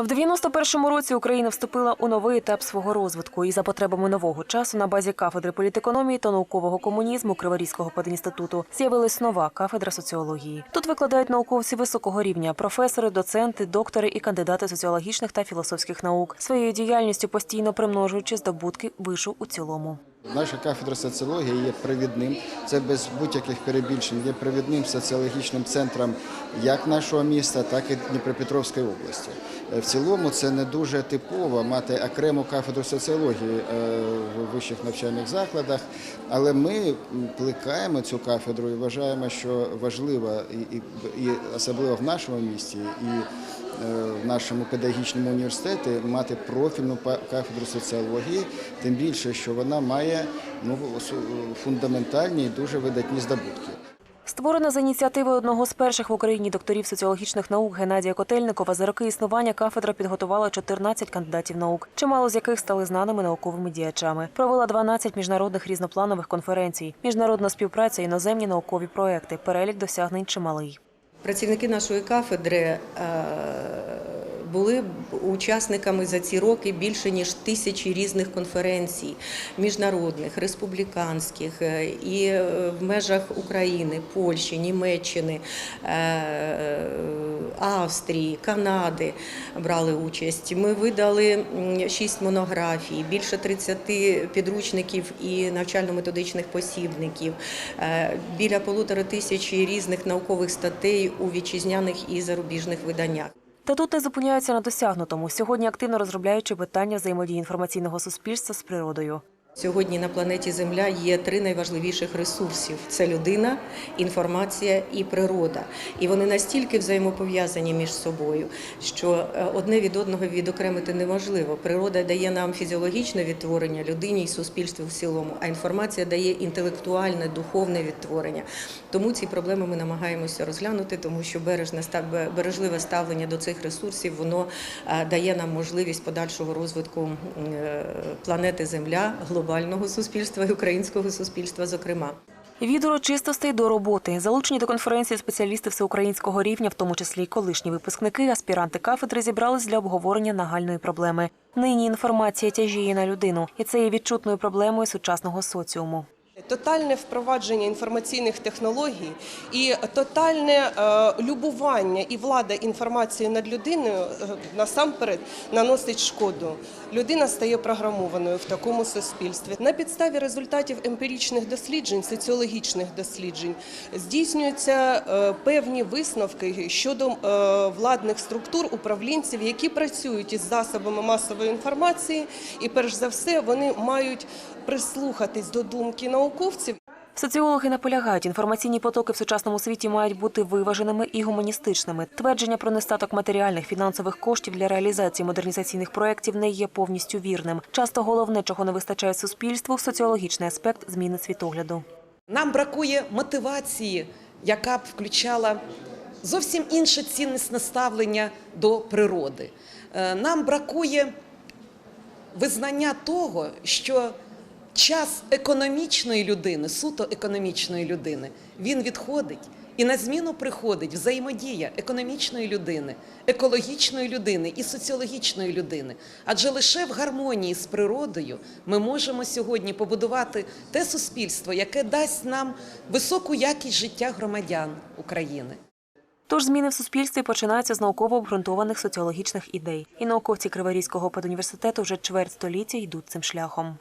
В 91-му році Україна вступила у новий етап свого розвитку і за потребами нового часу на базі кафедри політекономії та наукового комунізму Криворізького пединституту з'явилась нова кафедра соціології. Тут викладають науковці високого рівня, професори, доценти, доктори і кандидати соціологічних та філософських наук, своєю діяльністю постійно примножуючи здобутки вишу у цілому. Наша кафедра соціології є провідним, це без будь-яких перебільшень, є провідним соціологічним центром як нашого міста, так і Дніпропетровської області. Е, В цілому це не дуже типово мати окрему кафедру соціології е, в вищих навчальних закладах, але ми плекаємо цю кафедру і вважаємо, що важливо і, особливо в нашому місті і в нашому педагогічному університеті мати профільну кафедру соціології, тим більше, що вона має ну, фундаментальні і дуже видатні здобутки. Створена за ініціативи одного з перших в Україні докторів соціологічних наук Геннадія Котельникова, за роки існування кафедра підготувала 14 кандидатів наук, чимало з яких стали знаними науковими діячами. Провела 12 міжнародних різнопланових конференцій, міжнародна співпраця, іноземні наукові проекти. Перелік досягнень чималий. Працівники нашої кафедри е, були учасниками за ці роки більше ніж тисячі різних конференцій, міжнародних, республіканських е, і е, в межах України, Польщі, Німеччини, е, Австрії, Канади брали участь. Ми видали шість монографій, більше 30 підручників і навчально-методичних посібників, біля полутора тисяч різних наукових статей у вітчизняних і зарубіжних виданнях. Та тут не зупиняються на досягнутому. Сьогодні активно розробляючи питання взаємодії інформаційного суспільства з природою. Сьогодні на планеті Земля є три найважливіших ресурсів: це людина, інформація і природа. І вони настільки взаємопов'язані між собою, що е, одне від одного відокремити неможливо. Природа дає нам фізіологічне відтворення людині і суспільству в цілому, а інформація дає інтелектуальне, духовне відтворення. Тому ці проблеми ми намагаємося розглянути, тому що бережне бережливе ставлення до цих ресурсів воно е, дає нам можливість подальшого розвитку е, планети Земля, глобального суспільства і українського суспільства, зокрема. Від урочистостей до роботи залучені до конференції спеціалісти всеукраїнського рівня, в тому числі й колишні випускники, аспіранти кафедри зібрались для обговорення нагальної проблеми. Нині інформація тяжіє на людину, і це є відчутною проблемою сучасного соціуму. Тотальне впровадження інформаційних технологій і тотальне е, любування і влада інформацією над людиною е, насамперед наносить шкоду. Людина стає програмованою в такому суспільстві. На підставі результатів емпіричних досліджень, соціологічних досліджень, здійснюються е, певні висновки щодо владних структур управлінців, які працюють із засобами масової інформації, і перш за все вони мають прислухатись до думки науковців Соціологи наполягають, інформаційні потоки в сучасному світі мають бути виваженими і гуманістичними. Твердження про нестаток матеріальних фінансових коштів для реалізації модернізаційних проєктів не є повністю вірним. Часто головне, чого не вистачає суспільству, соціологічний аспект зміни світогляду. Нам бракує мотивації, яка б включала зовсім інше ціннісне ставлення до природи. Е, Нам бракує визнання того, що час економічної людини, суто економічної людини, він відходить. І на зміну приходить взаємодія економічної людини, екологічної людини і соціологічної людини. Адже лише в гармонії з природою ми можемо сьогодні побудувати те суспільство, яке дасть нам високу якість життя громадян України. Тож зміни в суспільстві починаються з науково обґрунтованих соціологічних ідей. І науковці Криворізького педуніверситету вже чверть століття йдуть цим шляхом.